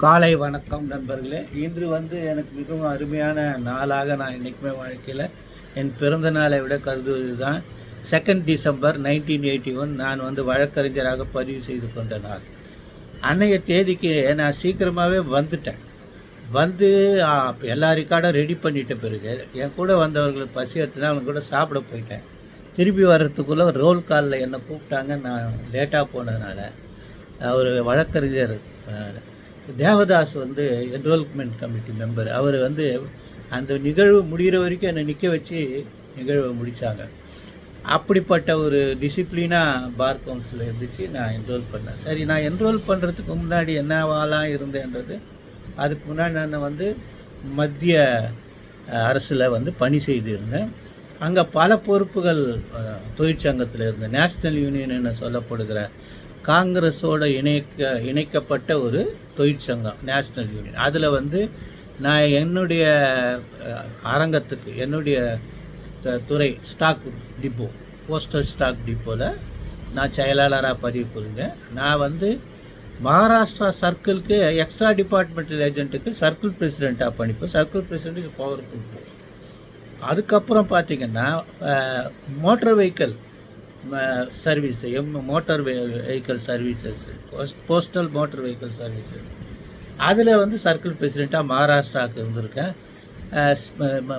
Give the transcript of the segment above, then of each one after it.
காலை வணக்கம் நண்பர்களே. இன்று வந்து எனக்கு மிகவும் அருமையான நாளாக நான் என்றைக்குமே வாழ்க்கையில் என் பிறந்த நாளை விட கருதுவது தான் second December nineteen eighty one நான் வந்து வழக்கறிஞராக பதிவு செய்து கொண்ட நாள். அன்னைய தேதிக்கு நான் சீக்கிரமாகவே வந்துட்டேன். வந்து எல்லா ரெக்கார்டும் ரெடி பண்ணிட்ட பிறகு என் கூட வந்தவர்கள் பசி எடுத்துனா அவங்க கூட சாப்பிட போயிட்டேன். திருப்பி வர்றதுக்குள்ளே ரோல் காலில் என்னை கூப்பிட்டாங்க. நான் லேட்டாக போனதுனால அவர் வழக்கறிஞர் தேவதாஸ் வந்து என்ரோல்மெண்ட் கமிட்டி மெம்பர் அவர் வந்து அந்த நிகழ்வு முடிகிற வரைக்கும் என்னை நிற்க வச்சு நிகழ்வை முடித்தாங்க அப்படிப்பட்ட ஒரு டிசிப்ளினாக பார் கவுன்சில் இருந்துச்சு நான் என்ரோல் பண்ணேன். சரி நான் என்ரோல் பண்ணுறதுக்கு முன்னாடி என்னவாலாம் இருந்தேன்றது அதுக்கு முன்னாடி நான் வந்து மத்திய அரசில் வந்து பணி செய்திருந்தேன். அங்கே பல பொறுப்புகள் தொழிற்சங்கத்தில் இருந்தேன். நேஷ்னல் யூனியன் என சொல்லப்படுகிற காங்கிரஸோட இணைக்க இணைக்கப்பட்ட ஒரு தொழிற்சங்கம் நேஷ்னல் யூனியன் அதில் வந்து நான் என்னுடைய அரங்கத்துக்கு என்னுடைய துறை ஸ்டாக் டிப்போ போஸ்டல் ஸ்டாக் டிப்போவில் நான் செயலாளராக பதிவு புரிஞ்சேன். நான் வந்து மகாராஷ்டிரா சர்க்கிளுக்கு எக்ஸ்ட்ரா டிபார்ட்மெண்டல் ஏஜென்ட்டுக்கு சர்க்கிள் பிரசிடெண்ட்டாக பண்ணிப்போம் சர்க்கிள் பிரசிடென்ட் பவர் கொடுப்போம் அதுக்கப்புறம் பார்த்திங்கன்னா motor vehicle service M motor vehicle services postal motor vehicle services அதில் வந்து சர்க்கிள் பிரசிடெண்ட்டாக மகாராஷ்டிராவுக்கு இருந்திருக்கேன்.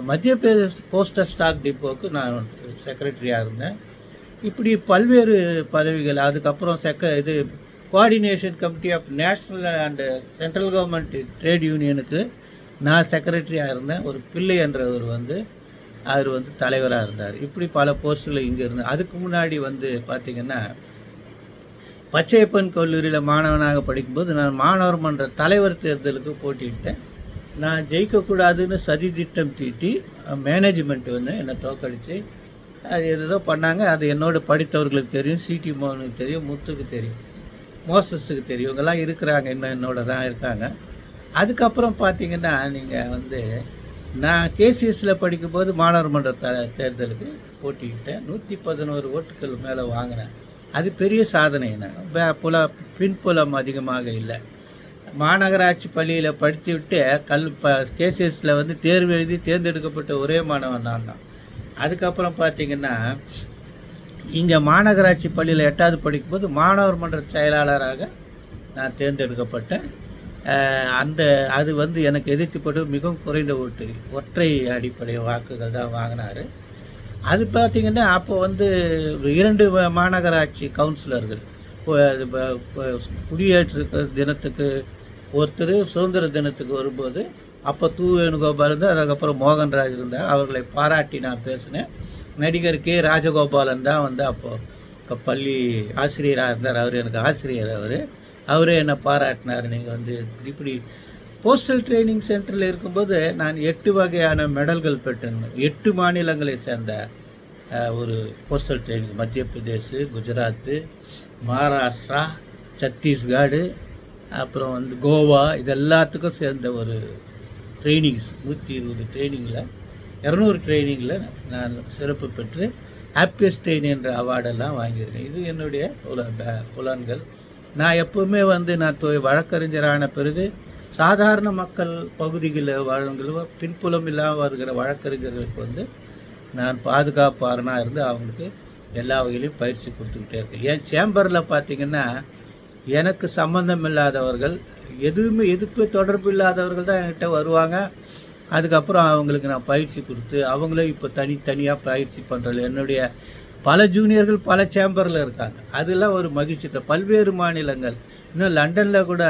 மத்திய பிரதேஷ் போஸ்டல் ஸ்டாக் டிப்போவுக்கு நான் செக்ரட்டரியாக இருந்தேன். இப்படி பல்வேறு பதவிகள் அதுக்கப்புறம் செக்க இது coordination committee of national and central government trade யூனியனுக்கு நான் செக்ரட்டரியாக இருந்தேன். ஒரு பிள்ளை என்றவர் வந்து அவர் வந்து தலைவராக இருந்தார். இப்படி பல போஸ்டில் இங்கே இருந்தேன் அதுக்கு முன்னாடி வந்து பார்த்திங்கன்னா பச்சையப்பன் கல்லூரியில் மாணவனாக படிக்கும்போது நான் மாணவர் மன்ற தலைவர் தேர்தலுக்கு போட்டியிட்டேன். நான் ஜெயிக்கக்கூடாதுன்னு சதி திட்டம் தீட்டி மேனேஜ்மெண்ட் வந்து என்னை தோக்கடித்து அது ஏதோ பண்ணாங்க. அது என்னோட படித்தவர்களுக்கு தெரியும் சிடி மோகனுக்கு தெரியும் முத்துக்கு தெரியும் மோசஸுக்கு தெரியும். இவங்கெல்லாம் இருக்கிறாங்க இன்னும் என்னோட தான் இருக்காங்க. அதுக்கப்புறம் பார்த்தீங்கன்னா நீங்கள் வந்து நான் கேசிஎஸ்சில் படிக்கும்போது மாணவர் மன்ற த தேர்தலுக்கு போட்டிக்கிட்டேன் நூற்றி பதினோரு ஓட்டுகள் மேலே வாங்கினேன். அது பெரிய சாதனை. என்ன? புல பின்புலம் அதிகமாக இல்லை. மாநகராட்சி பள்ளியில் படித்து விட்டு கல் ப கேசிஎஸ்சில் வந்து தேர்வு எழுதி தேர்ந்தெடுக்கப்பட்ட ஒரே மாணவன் நான் தான். அதுக்கப்புறம் பார்த்திங்கன்னா இங்கே மாநகராட்சி பள்ளியில் எட்டாவது படிக்கும்போது மாணவர் மன்ற செயலாளராக நான் தேர்ந்தெடுக்கப்பட்டேன். அந்த அது வந்து எனக்கு எதிர்த்துப்பட்டு மிகவும் குறைந்த ஓட்டு. ஒற்றை அடிப்படை வாக்குகள் தான் வாங்கினார். அது பார்த்திங்கன்னா அப்போ வந்து இரண்டு மாநகராட்சி கவுன்சிலர்கள் குடியேற்ற தினத்துக்கு ஒருத்தர் சுதந்திர தினத்துக்கு வரும்போது அப்போ தூ வேணுகோபால் இருந்தால் அதுக்கப்புறம் மோகன்ராஜ் இருந்தார். அவர்களை பாராட்டி நான் பேசினேன். நடிகர் கே. ராஜகோபாலன் தான் வந்து அப்போது பள்ளி ஆசிரியராக இருந்தார். அவர் எனக்கு ஆசிரியர் அவர். அவரே என்னை பாராட்டினார். நீங்கள் வந்து இப்படி போஸ்டல் ட்ரைனிங் சென்டரில் இருக்கும்போது நான் எட்டு வகையான மெடல்கள் பெற்றிருந்தேன். எட்டு மாநிலங்களை சேர்ந்த ஒரு போஸ்டல் ட்ரைனிங் மத்திய பிரதேஷ் குஜராத்து மகாராஷ்டிரா சத்தீஸ்கடு அப்புறம் வந்து கோவா இது எல்லாத்துக்கும் சேர்ந்த ஒரு ட்ரைனிங்ஸ் நூற்றி இருபது ட்ரைனிங்கில் இரநூறு ட்ரைனிங்கில் நான் சிறப்பு பெற்று ஹாப்பியஸ்ட் ட்ரெயின் என்ற அவார்டெல்லாம் வாங்கியிருக்கேன். இது என்னுடைய புல புலன்கள். நான் எப்பவுமே வந்து நான் தொ வழக்கறிஞரான பிறகு சாதாரண மக்கள் பகுதிகளில் வாழ்கிற பின்புலம் இல்லாமல் வருகிற வழக்கறிஞர்களுக்கு வந்து நான் பாதுகாப்பாரனாக இருந்து அவங்களுக்கு எல்லா வகையிலையும் பயிற்சி கொடுத்துக்கிட்டே இருக்கேன். என் சேம்பரில் பார்த்தீங்கன்னா எனக்கு சம்மந்தம் இல்லாதவர்கள் எதுவுமே எதுக்குமே தொடர்பு இல்லாதவர்கள் தான் என்கிட்ட வருவாங்க. அதுக்கப்புறம் அவங்களுக்கு நான் பயிற்சி கொடுத்து அவங்களே இப்போ தனித்தனியாக பயிற்சி பண்ணுறது என்னுடைய பல ஜூனியர்கள் பல சேம்பரில் இருக்காங்க. அதெல்லாம் ஒரு மகிழ்ச்சி தான். பல்வேறு மாநிலங்கள். இன்னும் லண்டனில் கூட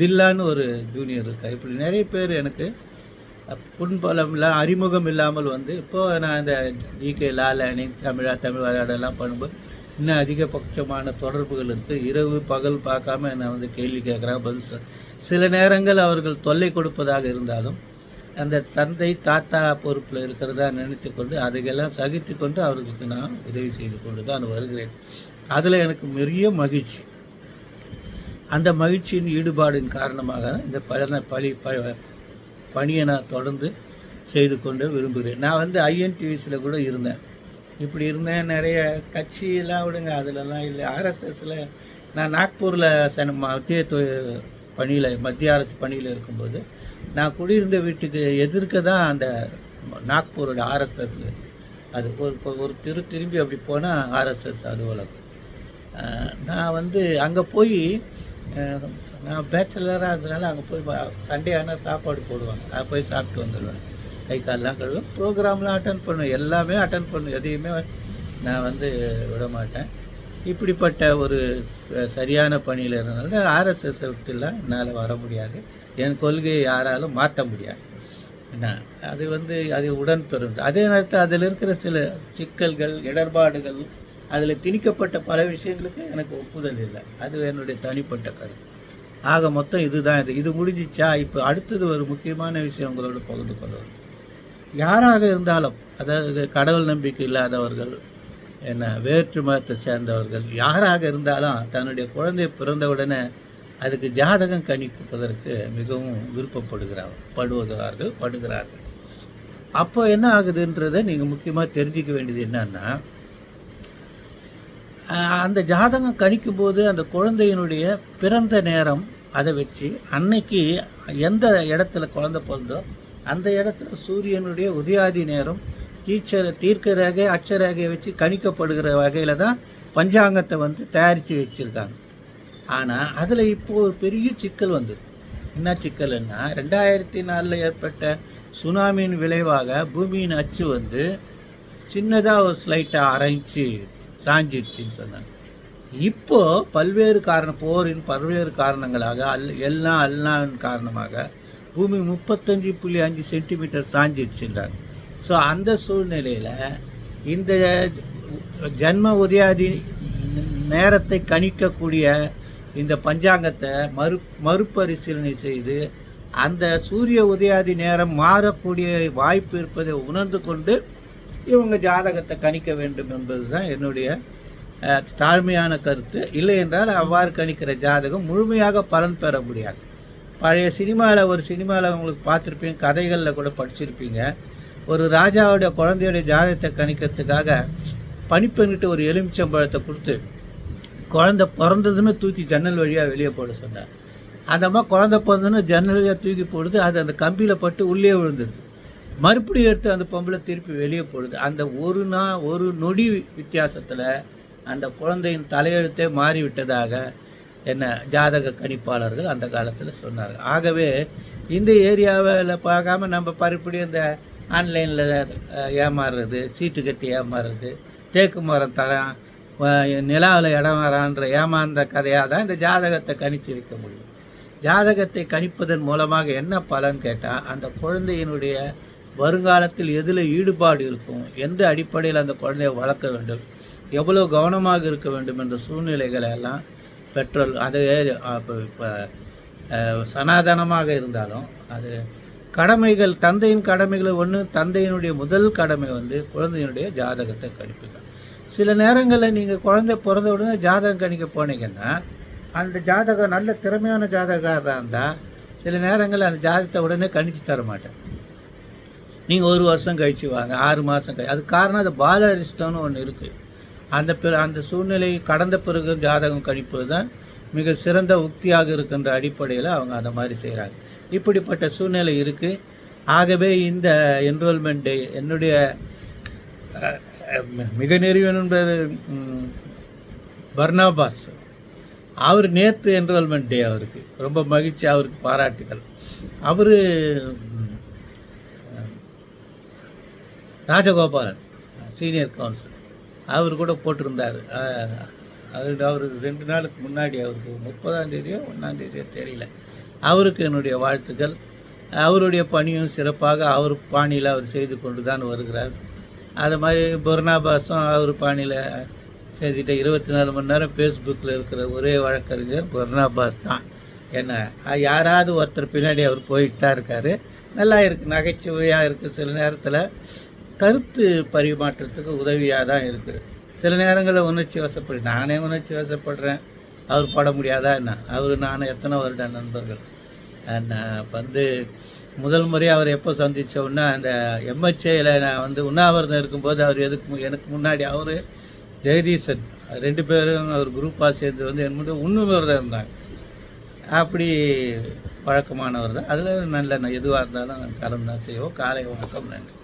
தில்லான்னு ஒரு ஜூனியர் இருக்கா. இப்படி நிறைய பேர் எனக்கு புண்பலம் இல்லை அறிமுகம் இல்லாமல் வந்து இப்போது நான் இந்த ஜிகே லாலானி தமிழா தமிழ் விளையாடெல்லாம் பண்ணும்போது இன்னும் அதிகபட்சமான தொடர்புகள் இருக்குது இரவு பகல் பார்க்காம என்னை வந்து கேள்வி கேட்குறாங்க பதில் சில நேரங்கள் அவர்கள் தொல்லை கொடுப்பதாக இருந்தாலும் அந்த தந்தை தாத்தா பொறுப்பில் இருக்கிறதா நினைத்து கொண்டு அதையெல்லாம் சகித்து கொண்டு அவர்களுக்கு நான் உதவி செய்து கொண்டு தான் வருகிறேன். அதில் எனக்கு பெரிய மகிழ்ச்சி. அந்த மகிழ்ச்சியின் ஈடுபாடின் காரணமாக இந்த பல பழி ப பணியை நான் தொடர்ந்து செய்து கொண்டு விரும்புகிறேன். நான் வந்து ஐஎன்டிவிஸில் கூட இருந்தேன். இப்படி இருந்தேன் நிறைய கட்சியெல்லாம் விடுங்க அதிலலாம் இல்லை. ஆர்எஸ்எஸில் நான் நாக்பூரில் சன மத்திய பணியில் மத்திய அரசு பணியில் இருக்கும்போது நான் குடியிருந்த வீட்டுக்கு எதிர்க்க தான் அந்த நாக்பூரோட ஆர்எஸ்எஸ் அது ஒரு ஒரு திரு திரும்பி அப்படி போனால் ஆர்எஸ்எஸ் அலுவலகம் நான் வந்து அங்கே போய் நான் பேச்சுலராக இருந்தனால அங்கே போய் சண்டே ஆனால் சாப்பாடு போடுவாங்க. நான் போய் சாப்பிட்டு வந்துடுவேன். கை கால்லாம் கழுவும். ப்ரோக்ராம்லாம் அட்டன் பண்ணுவேன். எல்லாமே அட்டன் பண்ணுவேன். எதையுமே நான் வந்து விட மாட்டேன். இப்படிப்பட்ட ஒரு சரியான பணியில் இருந்தனால ஆர்எஸ்எஸ்ஸை விட்டுலாம் என்னால் வர முடியாது. என் கொள்கையை யாராலும் மாற்ற முடியாது. என்ன? அது வந்து அது உடன் பெறும் அதே நேரத்தில் அதில் இருக்கிற சில சிக்கல்கள் இடர்பாடுகள் அதில் திணிக்கப்பட்ட பல விஷயங்களுக்கு எனக்கு ஒப்புதல் இல்லை. அது என்னுடைய தனிப்பட்ட கருத்து. ஆக மொத்தம் இதுதான் இது. இது முடிஞ்சிச்சா? இப்போ அடுத்தது ஒரு முக்கியமான விஷயம் உங்களோட பகிர்ந்து கொள்வது. யாராக இருந்தாலும் அதாவது கடவுள் நம்பிக்கை இல்லாதவர்கள் என்ன வேற்று மதத்தை சேர்ந்தவர்கள் யாராக இருந்தாலும் தன்னுடைய குழந்தை பிறந்தவுடனே அதுக்கு ஜாதகம் கணிப்பதற்கு மிகவும் விருப்பப்படுகிறார். படுவதார்கள் படுகிறார்கள். அப்போ என்ன ஆகுதுன்றதை நீங்கள் முக்கியமாக தெரிஞ்சிக்க வேண்டியது என்னன்னா அந்த ஜாதகம் கணிக்கும் போது அந்த குழந்தையினுடைய பிறந்த நேரம் அதை வச்சு அன்னைக்கு எந்த இடத்துல குழந்தை பிறந்தோ அந்த இடத்துல சூரியனுடைய உதயாதி நேரம் தீட்ச தீர்க்க ரேகை அட்சரேகையை வச்சு கணிக்கப்படுகிற வகையில் தான் பஞ்சாங்கத்தை வந்து தயாரித்து வச்சுருக்காங்க. ஆனால் அதில் இப்போது ஒரு பெரிய சிக்கல் வந்தது. என்ன சிக்கல்னா ரெண்டாயிரத்தி நாலில் ஏற்பட்ட சுனாமியின் விளைவாக பூமியின் அச்சு வந்து சின்னதாக ஒரு ஸ்லைட்டாக அரைஞ்சு சாஞ்சிடுச்சின்னு சொன்னாங்க. இப்போ பல்வேறு காரணம் போரின் பல்வேறு காரணங்களாக அல் எல்லாம் அல்லாவின் காரணமாக பூமி முப்பத்தஞ்சு புள்ளி அஞ்சு சென்டிமீட்டர் சாஞ்சிடுச்சுன்றாங்க. ஸோ அந்த சூழ்நிலையில் இந்த ஜன்ம உதயாதி நேரத்தை கணிக்கக்கூடிய இந்த பஞ்சாங்கத்தை மறு மறுபரிசீலனை செய்து அந்த சூரிய உதயாதி நேரம் மாறக்கூடிய வாய்ப்பு இருப்பதை உணர்ந்து கொண்டு இவங்க ஜாதகத்தை கணிக்க வேண்டும் என்பது தான் என்னுடைய தாழ்மையான கருத்து. இல்லை என்றால் அவ்வாறு கணிக்கிற ஜாதகம் முழுமையாக பலன் பெற முடியாது. பழைய சினிமாவில் ஒரு சினிமாவில் உங்களுக்கு பார்த்துருப்பீங்க கதைகளில் கூட படிச்சிருப்பீங்க. ஒரு ராஜாவுடைய குழந்தையுடைய ஜாதகத்தை கணிக்கிறதுக்காக பனிப்பெண்கிட்ட ஒரு எலுமிச்சம்பழத்தை கொடுத்து குழந்தை பிறந்ததுமே தூக்கி ஜன்னல் வழியாக வெளியே போட சொன்னார். அந்த அம்மா குழந்தை பிறந்ததுன்னு ஜன்னல் வழியாக தூக்கி போடுது அது அந்த கம்பியில் பட்டு உள்ளே விழுந்துடுது மறுபடியும் எடுத்து அந்த பொம்பளை திருப்பி வெளியே போடுது. அந்த ஒரு நா ஒரு நொடி வித்தியாசத்தில் அந்த குழந்தையின் தலையெழுத்தே மாறிவிட்டதாக என்ன ஜாதக கணிப்பாளர்கள் அந்த காலத்தில் சொன்னார்கள். ஆகவே இந்த ஏரியாவில் பார்க்காம நம்ம மறுபடியும் இந்த ஆன்லைனில் ஏமாறுறது சீட்டு கட்டி ஏமாறுறது தேக்கு மரம் தரான் நிலாவில் இடம் வரான்ற ஏமாந்த கதையாக தான் இந்த ஜாதகத்தை கணிச்சு வைக்க முடியும். ஜாதகத்தை கணிப்பதன் மூலமாக என்ன பலன் கேட்டால் அந்த குழந்தையினுடைய வருங்காலத்தில் எதில் ஈடுபாடு இருக்கும் எந்த அடிப்படையில் அந்த குழந்தையை வளர்க்க வேண்டும் எவ்வளோ கவனமாக இருக்க வேண்டும் என்ற சூழ்நிலைகளை எல்லாம் பெற்றோர் அது இப்போ இப்போ சனாதனமாக இருந்தாலும் அது கடமைகள் தந்தையின் கடமைகளை ஒன்று தந்தையினுடைய முதல் கடமை வந்து குழந்தையினுடைய ஜாதகத்தை கணிப்புதான் சில நேரங்களில் நீங்கள் குழந்தை பிறந்த உடனே ஜாதகம் கணிக்க போனீங்கன்னா அந்த ஜாதகம் நல்ல திறமையான ஜாதகராக இருந்தால் சில நேரங்களில் அந்த ஜாதகத்தை உடனே கணிச்சு தர மாட்டேன். நீங்கள் ஒரு வருஷம் கழிச்சு வாங்க ஆறு மாதம் கழி அது காரணம் அது பால அரிஷ்டம்னு ஒன்று இருக்குது அந்த பிற அந்த சூழ்நிலை கடந்த பிறகு ஜாதகம் கணிப்பது தான் மிக சிறந்த உக்தியாக இருக்கின்ற அடிப்படையில் அவங்க அந்த மாதிரி செய்கிறாங்க. இப்படிப்பட்ட சூழ்நிலை இருக்குது ஆகவே இந்த என்ரோல்மெண்ட் டே என்னுடைய மிக நெருங்கிய நண்பர் பர்னாபாஸ். அவர் நேற்று என்ரோல்மெண்ட் டே அவருக்கு. ரொம்ப மகிழ்ச்சி அவருக்கு பாராட்டுகள். அவர் ராஜகோபாலன் சீனியர் கவுன்சில் அவர் கூட போட்டிருந்தார். அஹ், அவர் அவர் ரெண்டு நாளுக்கு முன்னாடி அவருக்கு முப்பதாம் தேதியோ ஒன்றாம் தேதியோ தெரியல. அவருக்கு என்னுடைய வாழ்த்துக்கள். அவருடைய பணியும் சிறப்பாக அவர் பாணியில் அவர் செய்து கொண்டு தான் வருகிறார். அது மாதிரி பர்னாபாஸும் அவர் பாணியில் செஞ்சுட்டு இருபத்தி நாலு மணி நேரம் ஃபேஸ்புக்கில் இருக்கிற ஒரே வழக்கறிஞர் புர்ணாபாஸ் தான். என்ன? யாராவது ஒருத்தர் பின்னாடி அவர் போயிட்டு தான் இருக்கார். நல்லா இருக்குது நகைச்சுவையாக இருக்குது சில நேரத்தில் கருத்து பரிமாற்றத்துக்கு உதவியாக தான் இருக்குது சில நேரங்களில் உணர்ச்சி வசப்படு நானே உணர்ச்சி வசப்படுறேன். அவர் பட முடியாதா என்ன? அவர் நான் எத்தனை வருட நண்பர்கள்? நான் uh, வந்து முதல் முறையாக அவர் எப்போ சந்தித்தோன்னா அந்த எம்எச்ஏயில் நான் வந்து உண்ணாவிரதம் இருக்கும்போது அவர் எதுக்கு எனக்கு முன்னாடி அவர் ஜெகதீசன். ரெண்டு பேரும் அவர் குரூப்பாக சேர்ந்து வந்து என் முன்னாடி உண்ணுவிரதம் இருந்தாங்க. அப்படி பழக்கமானவர் தான். அதில் நல்ல எதுவாக இருந்தாலும் கலந்து தான் செய்வோம். காலை வணக்கம் நன்றி.